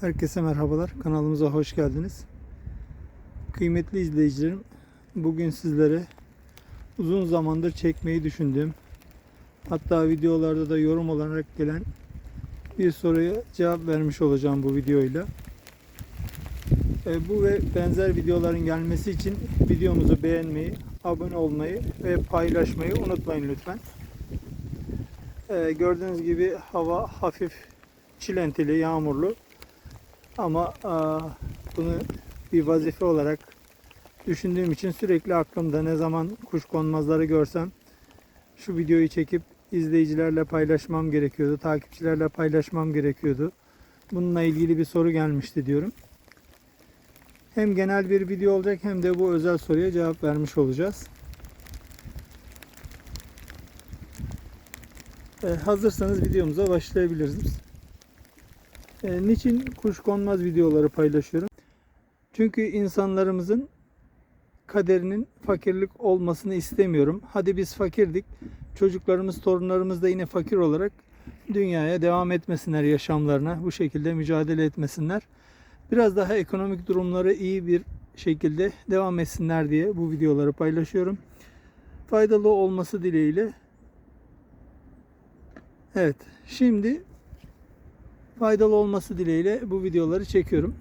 Herkese merhabalar. Kanalımıza hoş geldiniz. Kıymetli izleyicilerim, bugün sizlere uzun zamandır çekmeyi düşündüğüm, hatta videolarda da yorum olarak gelen bir soruya cevap vermiş olacağım bu videoyla. E, bu ve benzer videoların gelmesi için videomuzu beğenmeyi, abone olmayı ve paylaşmayı unutmayın lütfen. E, gördüğünüz gibi hava hafif çilentili, yağmurlu. Ama aa, bunu bir vazife olarak düşündüğüm için sürekli aklımda ne zaman kuşkonmazları görsem şu videoyu çekip izleyicilerle paylaşmam gerekiyordu, takipçilerle paylaşmam gerekiyordu. Bununla ilgili bir soru gelmişti diyorum. Hem genel bir video olacak hem de bu özel soruya cevap vermiş olacağız. Ee, hazırsanız videomuza başlayabiliriz. E, niçin kuşkonmaz videoları paylaşıyorum? Çünkü insanlarımızın kaderinin fakirlik olmasını istemiyorum. Hadi biz fakirdik. Çocuklarımız, torunlarımız da yine fakir olarak dünyaya devam etmesinler yaşamlarına. Bu şekilde mücadele etmesinler. Biraz daha ekonomik durumları iyi bir şekilde devam etsinler diye bu videoları paylaşıyorum. Faydalı olması dileğiyle. Evet, şimdi faydalı olması dileğiyle bu videoları çekiyorum.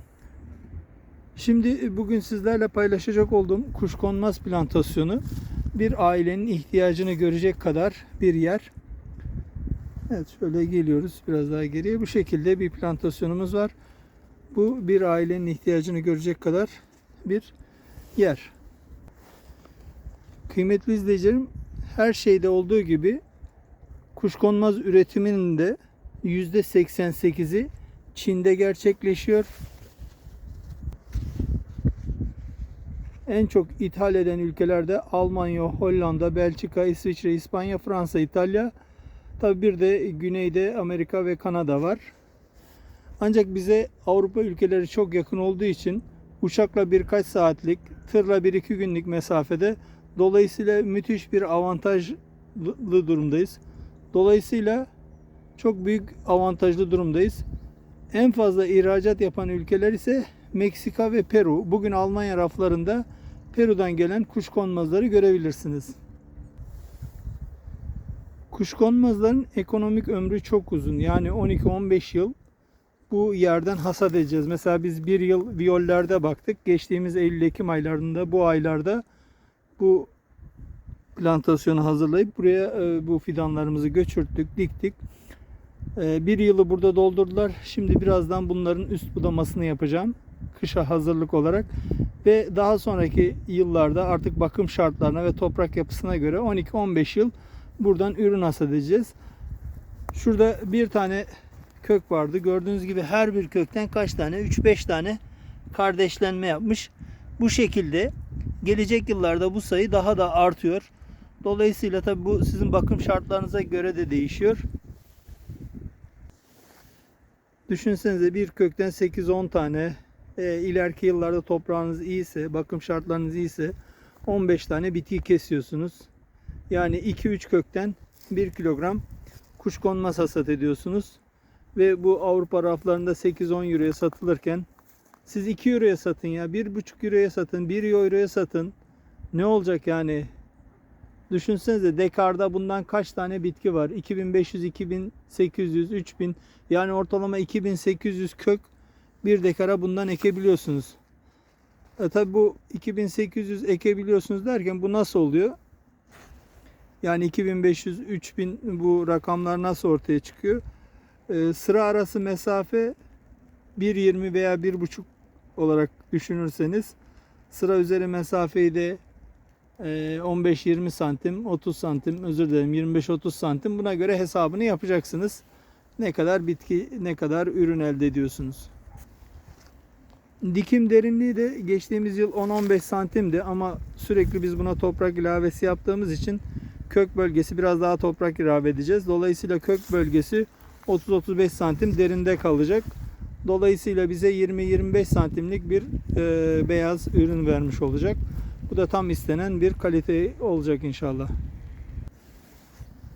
Şimdi bugün sizlerle paylaşacak olduğum kuşkonmaz plantasyonu bir ailenin ihtiyacını görecek kadar bir yer. Evet şöyle geliyoruz biraz daha geriye. Bu şekilde bir plantasyonumuz var. Bu bir ailenin ihtiyacını görecek kadar bir yer. Kıymetli izleyicilerim her şeyde olduğu gibi kuşkonmaz üretiminin de %88'i Çin'de gerçekleşiyor. En çok ithal eden ülkelerde Almanya, Hollanda, Belçika, İsviçre, İspanya, Fransa, İtalya. Tabi bir de güneyde Amerika ve Kanada var. Ancak bize Avrupa ülkeleri çok yakın olduğu için uçakla birkaç saatlik, tırla bir iki günlük mesafede dolayısıyla müthiş bir avantajlı durumdayız. Dolayısıyla çok büyük avantajlı durumdayız. En fazla ihracat yapan ülkeler ise Meksika ve Peru. Bugün Almanya raflarında Peru'dan gelen kuşkonmazları görebilirsiniz. Kuşkonmazların ekonomik ömrü çok uzun. Yani 12-15 yıl bu yerden hasat edeceğiz. Mesela biz bir yıl viyollerde baktık. Geçtiğimiz Eylül-Ekim aylarında bu aylarda bu plantasyonu hazırlayıp buraya e, bu fidanlarımızı göçürttük, diktik. E, bir yılı burada doldurdular. Şimdi birazdan bunların üst budamasını yapacağım. Kışa hazırlık olarak. Ve daha sonraki yıllarda artık bakım şartlarına ve toprak yapısına göre 12-15 yıl buradan ürün hasat edeceğiz. Şurada bir tane kök vardı. Gördüğünüz gibi her bir kökten kaç tane? 3-5 tane kardeşlenme yapmış. Bu şekilde gelecek yıllarda bu sayı daha da artıyor. Dolayısıyla tabi bu sizin bakım şartlarınıza göre de değişiyor. Düşünsenize bir kökten 8-10 tane e, ileriki yıllarda toprağınız iyiyse, bakım şartlarınız iyiyse 15 tane bitki kesiyorsunuz. Yani 2-3 kökten 1 kilogram kuşkonmaz hasat ediyorsunuz. Ve bu Avrupa raflarında 8-10 euroya satılırken siz 2 euroya satın ya, 1,5 euroya satın, 1 euroya satın. Ne olacak yani? Düşünsenize dekarda bundan kaç tane bitki var? 2500, 2800, 3000 yani ortalama 2800 kök bir dekara bundan ekebiliyorsunuz. E tabi bu 2800 ekebiliyorsunuz derken bu nasıl oluyor? Yani 2500, 3000 bu rakamlar nasıl ortaya çıkıyor? E, sıra arası mesafe 1.20 veya 1.5 olarak düşünürseniz sıra üzeri mesafeyi de 15-20 e, santim, 30 santim, özür dilerim 25-30 santim buna göre hesabını yapacaksınız. Ne kadar bitki, ne kadar ürün elde ediyorsunuz. Dikim derinliği de geçtiğimiz yıl 10-15 santimdi ama sürekli biz buna toprak ilavesi yaptığımız için kök bölgesi biraz daha toprak ilave edeceğiz. Dolayısıyla kök bölgesi 30-35 santim derinde kalacak. Dolayısıyla bize 20-25 santimlik bir e, beyaz ürün vermiş olacak. Bu da tam istenen bir kalite olacak inşallah.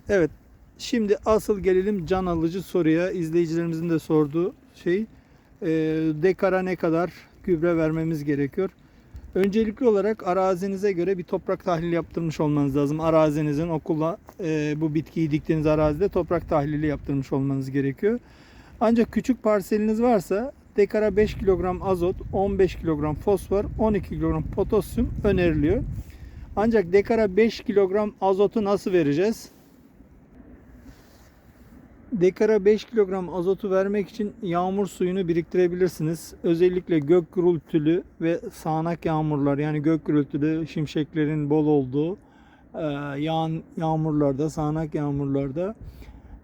Evet. Şimdi asıl gelelim can alıcı soruya. izleyicilerimizin de sorduğu şey. e, dekara ne kadar gübre vermemiz gerekiyor. Öncelikli olarak arazinize göre bir toprak tahlili yaptırmış olmanız lazım. Arazinizin okula e, bu bitkiyi diktiğiniz arazide toprak tahlili yaptırmış olmanız gerekiyor. Ancak küçük parseliniz varsa dekara 5 kilogram azot, 15 kilogram fosfor, 12 kilogram potasyum öneriliyor. Ancak dekara 5 kilogram azotu nasıl vereceğiz? Dekara 5 kilogram azotu vermek için yağmur suyunu biriktirebilirsiniz. Özellikle gök gürültülü ve sağanak yağmurlar yani gök gürültülü şimşeklerin bol olduğu e, yağan yağmurlarda, sağanak yağmurlarda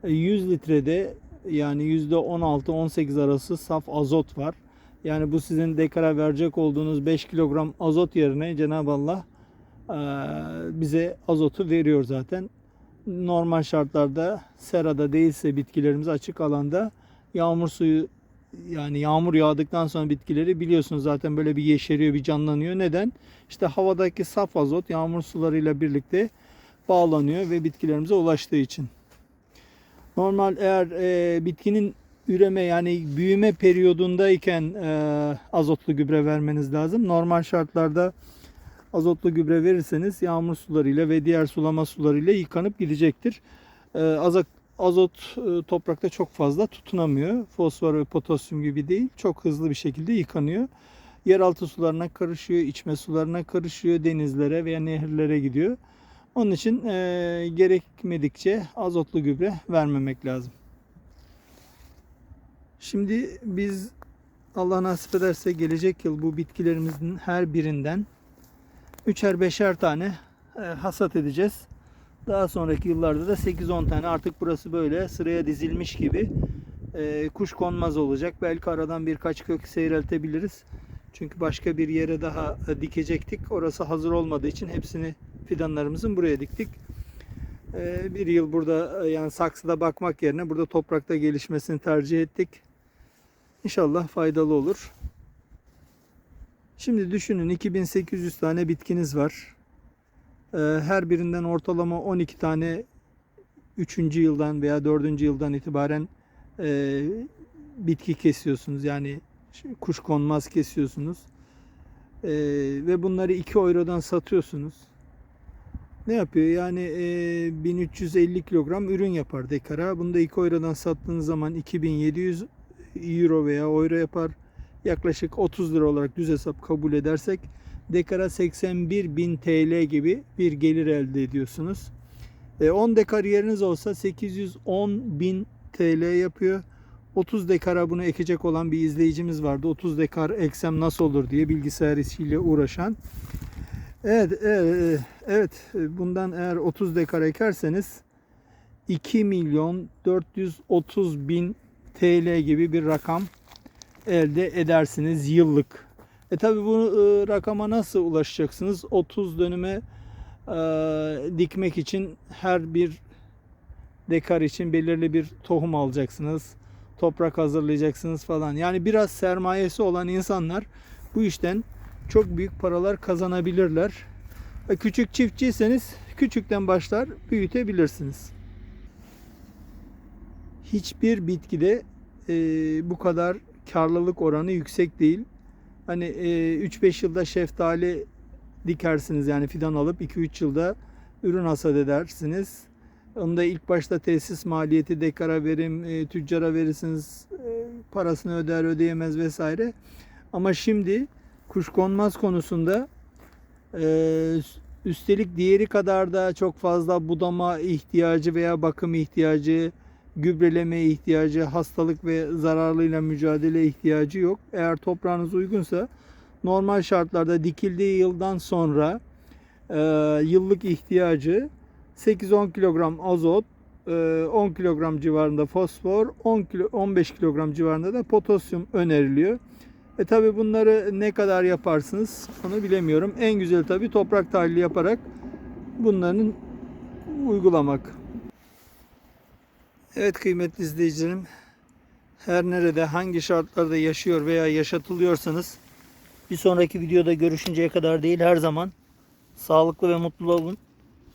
e, 100 litrede yani %16-18 arası saf azot var. Yani bu sizin dekara verecek olduğunuz 5 kilogram azot yerine Cenab-ı Allah bize azotu veriyor zaten normal şartlarda serada değilse bitkilerimiz açık alanda yağmur suyu yani yağmur yağdıktan sonra bitkileri biliyorsunuz zaten böyle bir yeşeriyor, bir canlanıyor. Neden? İşte havadaki saf azot yağmur sularıyla birlikte bağlanıyor ve bitkilerimize ulaştığı için. Normal eğer e, bitkinin üreme yani büyüme periyodundayken e, azotlu gübre vermeniz lazım. Normal şartlarda azotlu gübre verirseniz yağmur sularıyla ve diğer sulama sularıyla yıkanıp gidecektir. Ee, azot, azot e, toprakta çok fazla tutunamıyor. Fosfor ve potasyum gibi değil. Çok hızlı bir şekilde yıkanıyor. Yeraltı sularına karışıyor, içme sularına karışıyor, denizlere veya nehirlere gidiyor. Onun için e, gerekmedikçe azotlu gübre vermemek lazım. Şimdi biz Allah nasip ederse gelecek yıl bu bitkilerimizin her birinden üçer beşer tane e, hasat edeceğiz. Daha sonraki yıllarda da 8-10 tane artık burası böyle sıraya dizilmiş gibi e, kuş konmaz olacak. Belki aradan birkaç kök seyreltebiliriz. Çünkü başka bir yere daha e, dikecektik. Orası hazır olmadığı için hepsini fidanlarımızın buraya diktik. E, bir yıl burada e, yani saksıda bakmak yerine burada toprakta gelişmesini tercih ettik. İnşallah faydalı olur. Şimdi düşünün 2800 tane bitkiniz var. Her birinden ortalama 12 tane 3. yıldan veya 4. yıldan itibaren bitki kesiyorsunuz. Yani kuş konmaz kesiyorsunuz. Ee, ve bunları 2 eurodan satıyorsunuz. Ne yapıyor? Yani e, 1350 kilogram ürün yapar dekara. Bunu da 2 eurodan sattığınız zaman 2700 euro veya euro yapar yaklaşık 30 lira olarak düz hesap kabul edersek dekara 81 bin TL gibi bir gelir elde ediyorsunuz. 10 e, dekar yeriniz olsa 810 bin TL yapıyor. 30 dekara bunu ekecek olan bir izleyicimiz vardı. 30 dekar eksem nasıl olur diye bilgisayar işiyle uğraşan. Evet, evet, evet bundan eğer 30 dekar ekerseniz 2 milyon 430 bin TL gibi bir rakam elde edersiniz yıllık. E tabi bu e, rakama nasıl ulaşacaksınız? 30 dönüme e, dikmek için her bir dekar için belirli bir tohum alacaksınız. Toprak hazırlayacaksınız falan. Yani biraz sermayesi olan insanlar bu işten çok büyük paralar kazanabilirler. E, küçük çiftçiyseniz küçükten başlar büyütebilirsiniz. Hiçbir bitkide e, bu kadar karlılık oranı yüksek değil. Hani 3-5 e, yılda şeftali dikersiniz yani fidan alıp 2-3 yılda ürün hasat edersiniz. Onda ilk başta tesis maliyeti dekara verim, e, tüccara verirsiniz, e, parasını öder ödeyemez vesaire. Ama şimdi kuşkonmaz konusunda üstelik diğeri kadar da çok fazla budama ihtiyacı veya bakım ihtiyacı gübreleme ihtiyacı, hastalık ve zararlıyla mücadele ihtiyacı yok. Eğer toprağınız uygunsa normal şartlarda dikildiği yıldan sonra e, yıllık ihtiyacı 8-10 kilogram azot, e, 10 kilogram civarında fosfor, 10 kilo, 15 kilogram civarında da potasyum öneriliyor. E tabi bunları ne kadar yaparsınız onu bilemiyorum. En güzel tabi toprak tahlili yaparak bunların uygulamak. Evet kıymetli izleyicilerim. Her nerede hangi şartlarda yaşıyor veya yaşatılıyorsanız bir sonraki videoda görüşünceye kadar değil her zaman sağlıklı ve mutlu olun.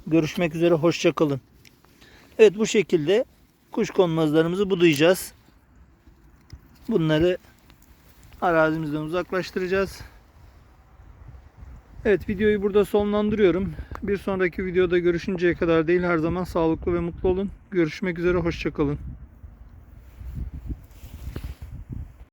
Görüşmek üzere hoşçakalın. Evet bu şekilde kuş konmazlarımızı budayacağız. Bunları arazimizden uzaklaştıracağız. Evet videoyu burada sonlandırıyorum. Bir sonraki videoda görüşünceye kadar değil her zaman sağlıklı ve mutlu olun. Görüşmek üzere hoşçakalın.